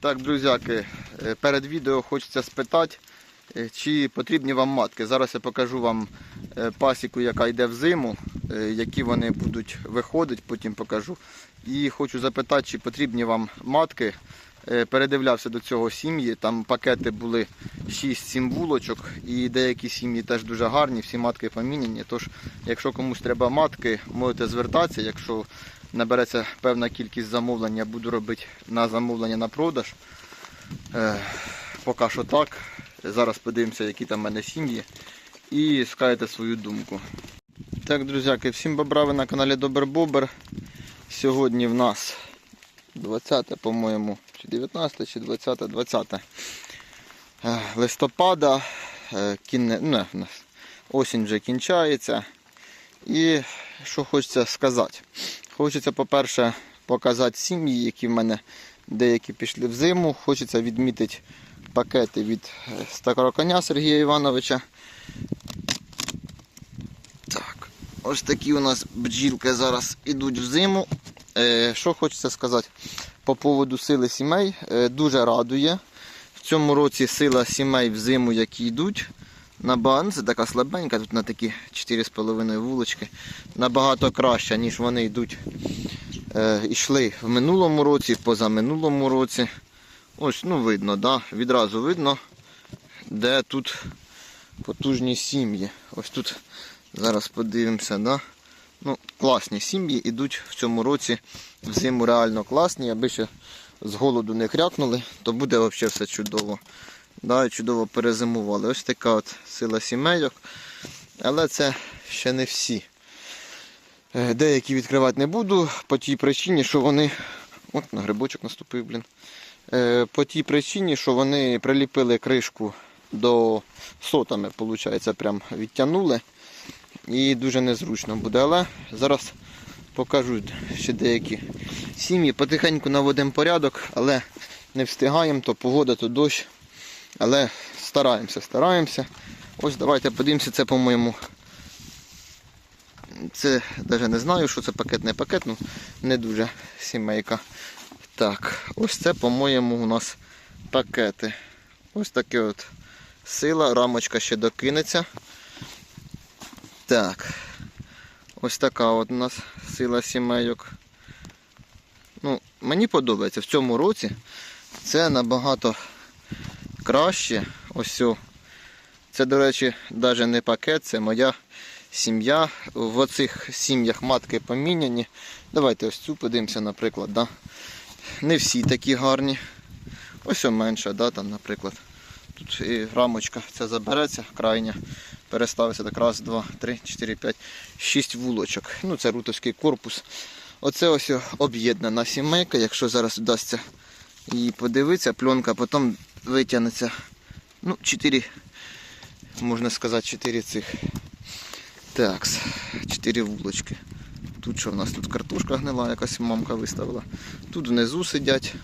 Так, друзяки, е, перед відео хочеться спитати, е, чи потрібні вам матки. Зараз я покажу вам е, пасіку, яка йде в зиму, які вони будуть виходити, потім покажу. І хочу запитати, чи потрібні вам матки. Е, Передивлявся до цього сім'ї, там пакети були 6-7 вулочок, і деякі сім'ї теж дуже гарні, всі матки поміняні. Тож, якщо комусь треба матки, можете звертатися. Якщо набереться певна кількість замовлень, я буду робити на замовлення на продаж. Е, поки що так. Зараз подивимося, які там в мене сім'ї. І скажете свою думку. Так, друзяки, всім бобра, на каналі Добер Бобер. Сьогодні в нас 20, по-моєму, чи 19, чи 20, 20 е, листопада. Е, Не, нас осінь вже кінчається. І що хочеться сказати? Хочеться, по-перше, показати сім'ї, які в мене деякі пішли в зиму. Хочеться відмітити пакети від е, Сергія Івановича. Так, ось такі у нас бджілки зараз ідуть в зиму. Е, що хочеться сказати по поводу сили сімей. Е, дуже радує. В цьому році сила сімей в зиму, які йдуть. Набагато, ну, це така слабенька, тут на такі 4,5 вулочки. Набагато краща, ніж вони йдуть. Е, йшли в минулому році, позаминулому році. Ось, ну видно, да? відразу видно, де тут потужні сім'ї. Ось тут зараз подивимося, да? Ну, класні сім'ї йдуть в цьому році в зиму реально класні, аби ще з голоду не крякнули, то буде взагалі все чудово. Да, чудово перезимували. Ось така от сила сімейок. Але це ще не всі. Е, Деякі відкривати не буду по тій причині, що вони. От на грибочок наступив, блін. Е, По тій причині, що вони приліпили кришку до сотами, виходить, прям відтягнули. І дуже незручно буде. Але зараз покажу ще деякі сім'ї. Потихеньку наводимо порядок, але не встигаємо, то погода, то дощ. Але стараємося, стараємося. Ось давайте подивимося, це, по-моєму. Це навіть не знаю, що це пакет, не пакет, ну не дуже сімейка. Так, ось це, по-моєму, у нас пакети. Ось таке от сила, рамочка ще докинеться. Так. Ось така от у нас сила сімейок. Ну, мені подобається в цьому році це набагато краще. Ось. Це, до речі, навіть не пакет, це моя сім'я. В оцих сім'ях матки поміняні. Давайте ось цю подивимося, наприклад. Да? Не всі такі гарні. Ось менша, да, там, наприклад. Тут і рамочка ця забереться, крайня. Переставиться так раз, два, три, чотири, п'ять, шість вулочок. Ну, це рутовський корпус. Оце ось об'єднана сімейка. Якщо зараз вдасться її подивитися, пленка потім витягнеться. Ну, 4, можна сказати, 4 цих. Так, 4 вулочки. Тут що в нас? Тут картошка гнила, якась мамка виставила. Тут внизу сидять,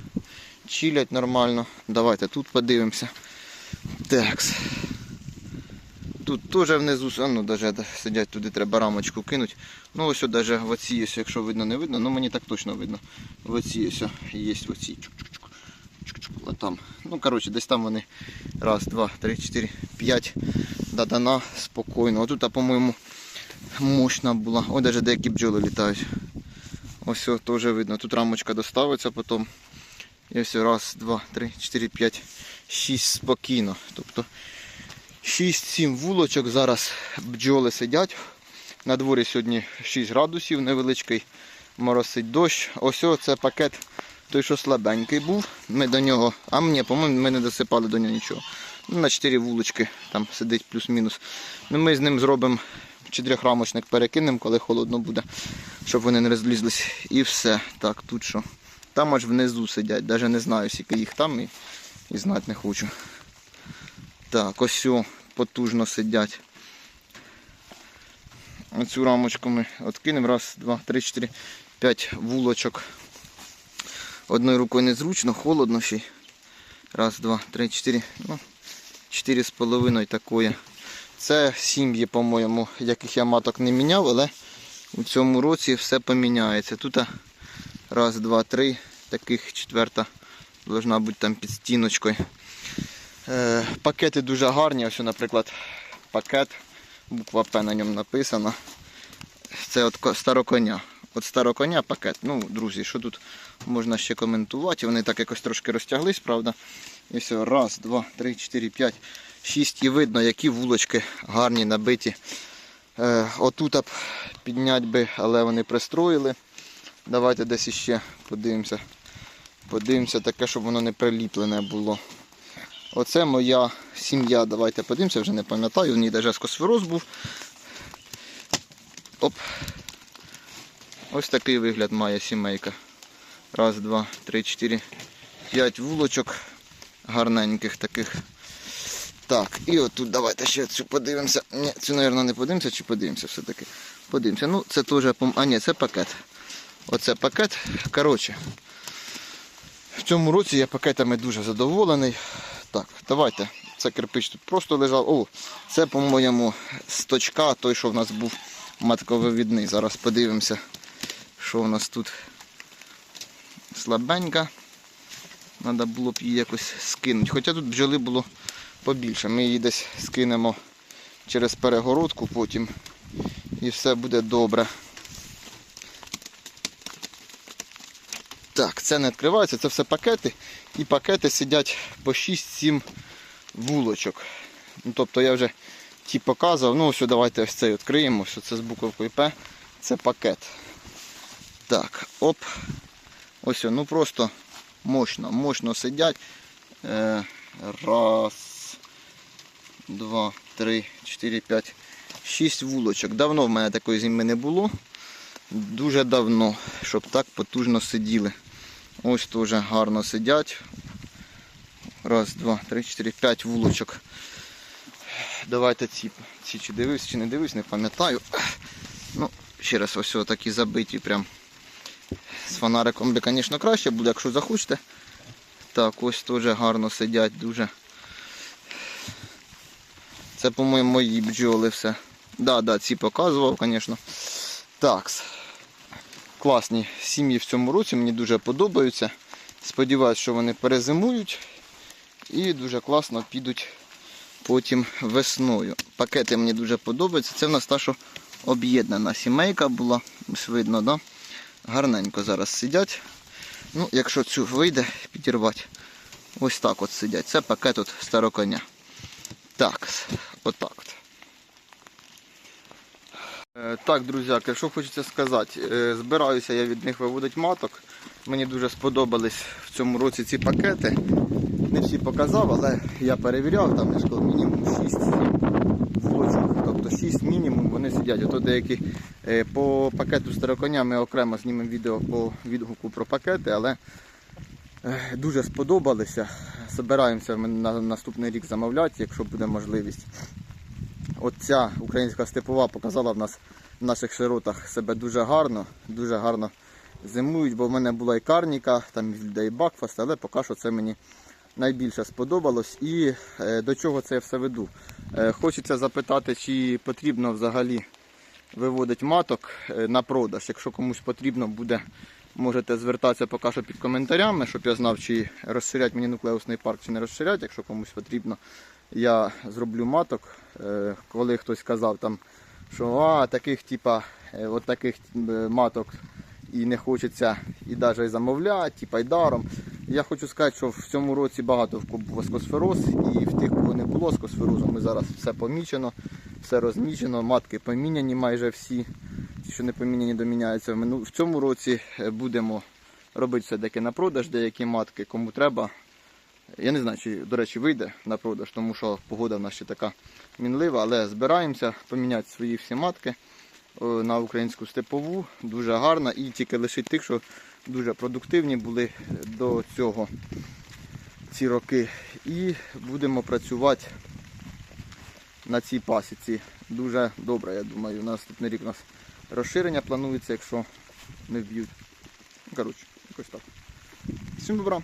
чилять нормально. Давайте тут подивимося. Так. Тут теж внизу, ну даже сидять, туди треба рамочку кинути. Ну ось даже в оці, якщо видно, не видно, ну мені так точно видно. В оці ось є в оці. Там. Ну коротше, десь там вони раз, два, три, чотири, п'ять дадана спокійно. Отут, по-моєму, мощна була. Ось навіть деякі бджоли літають. Ось теж видно. Тут рамочка доставиться потім. І ось раз, два, три, чотири, п'ять, шість спокійно. Тобто 6-7 вулочок зараз бджоли сидять. На дворі сьогодні 6 градусів, невеличкий моросить дощ. Ось це пакет той, що слабенький був. Ми до нього, а мені, по-моєму, ми не досипали до нього нічого. Ну, на 4 вулочки там сидить плюс-мінус. Ну, Ми з ним зробимо чотирьохрамочник, перекинемо, коли холодно буде, щоб вони не розлізлись. І все. Так, тут що. Там аж внизу сидять, навіть не знаю, скільки їх там і, і знати не хочу. Так, ось о, потужно сидять. Оцю рамочку ми відкинемо. Раз, два, три, чотири, п'ять вулочок. Одною рукою незручно, холодно ще. Раз, два, три, чотири. Ну, чотири з половиною такої. Це сім'ї, по-моєму, яких я маток не міняв, але у цьому році все поміняється. Тут раз, два, три, таких четверта Должна бути там під стіночкою. Е, пакети дуже гарні. Ось, наприклад, пакет, буква П на ньому написана. Це от ко- староконя. От староконя пакет. Ну, друзі, що тут можна ще коментувати? Вони так якось трошки розтяглись, правда? І все, раз, два, три, чотири, п'ять, шість. І видно, які вулочки гарні набиті. Е, отут підняти би, але вони пристроїли. Давайте десь іще подивимося. Подивимося таке, щоб воно не приліплене було. Оце моя сім'я. Давайте подивимося, вже не пам'ятаю. В ній навіть скосфероз був. Оп. Ось такий вигляд має сімейка. Раз, два, три, чотири, п'ять вулочок. Гарненьких таких. Так, і отут давайте ще цю подивимося. Ні, цю, мабуть, не подивимося чи подивимося все-таки. Подивимося. Ну, це теж, а ні, це пакет. Оце пакет. Коротше, в цьому році я пакетами дуже задоволений. Так, давайте. Це кирпич тут просто лежав. О, це, по-моєму, з точка, той, що в нас був матковивідний. Зараз подивимося, що у нас тут слабенька. Треба було б її якось скинути. Хоча тут бджоли було побільше. Ми її десь скинемо через перегородку потім і все буде добре. Так, це не відкривається, це все пакети. І пакети сидять по 6-7 вулочок. Ну, тобто я вже ті показував. Ну ось давайте ось цей відкриємо, що це з буковкою П. Це пакет. Так, оп. Ось, ну просто мощно, мощно сидять. Е, раз, два, три, чотири, п'ять, шість вулочок. Давно в мене такої зими не було. Дуже давно, щоб так потужно сиділи. Ось теж гарно сидять. Раз, два, три, чотири, п'ять вулочок. Давайте ці, ці чи дивився, чи не дивився, не пам'ятаю. Ну, ще раз ось такі забиті прям. З фонариком би, звісно, краще буде, якщо захочете. Так, ось теж гарно сидять дуже. Це, по-моєму, мої бджоли все. Да, да, ці показував, звісно. Так. Класні сім'ї в цьому році, мені дуже подобаються. Сподіваюсь, що вони перезимують і дуже класно підуть потім весною. Пакети мені дуже подобаються. Це в нас та, що об'єднана сімейка була. Ось видно, да? гарненько зараз сидять. Ну, якщо цю вийде підірвати, ось так от сидять. Це пакет от староконя. Так, отак от. Так, друзяки, що хочеться сказати, е, збираюся я від них виводити маток. Мені дуже сподобались в цьому році ці пакети. Не всі показав, але я перевіряв, там я ж мінімум 6 вулочок, тобто 6 мінімум вони сидять. Ото деякі е, по пакету староконя ми окремо знімемо відео по відгуку про пакети, але е, дуже сподобалися. Збираємося на наступний рік замовляти, якщо буде можливість. От ця українська степова показала в нас в наших широтах себе дуже гарно, дуже гарно зимують, бо в мене була і карніка, там і бакфаст, але поки що це мені найбільше сподобалось. І е, до чого це я все веду? Е, хочеться запитати, чи потрібно взагалі виводити маток е, на продаж. Якщо комусь потрібно буде, можете звертатися поки що під коментарями, щоб я знав, чи розширять мені нуклеусний парк, чи не розширять. Якщо комусь потрібно, я зроблю маток. Е, Коли хтось казав там, що а, таких типа, е, от таких е, маток і не хочеться і навіть замовляти, типа й даром. Я хочу сказати, що в цьому році багато в скосфероз, і в тих, кого не було скосферозу, ми зараз все помічено, все розмічено, матки поміняні майже всі. Ті, що не поміняні, доміняються. В мину- В цьому році будемо робити все-таки на продаж деякі матки, кому треба. Я не знаю, чи, до речі, вийде на продаж, тому що погода в нас ще така мінлива, але збираємося поміняти свої всі матки е, на українську степову. Дуже гарна і тільки лишить тих, що дуже продуктивні були до цього ці роки. І будемо працювати на цій пасіці. Дуже добре, я думаю. Наступний рік у нас розширення планується, якщо не вб'ють. Ну, Коротше, якось так. Всім добра.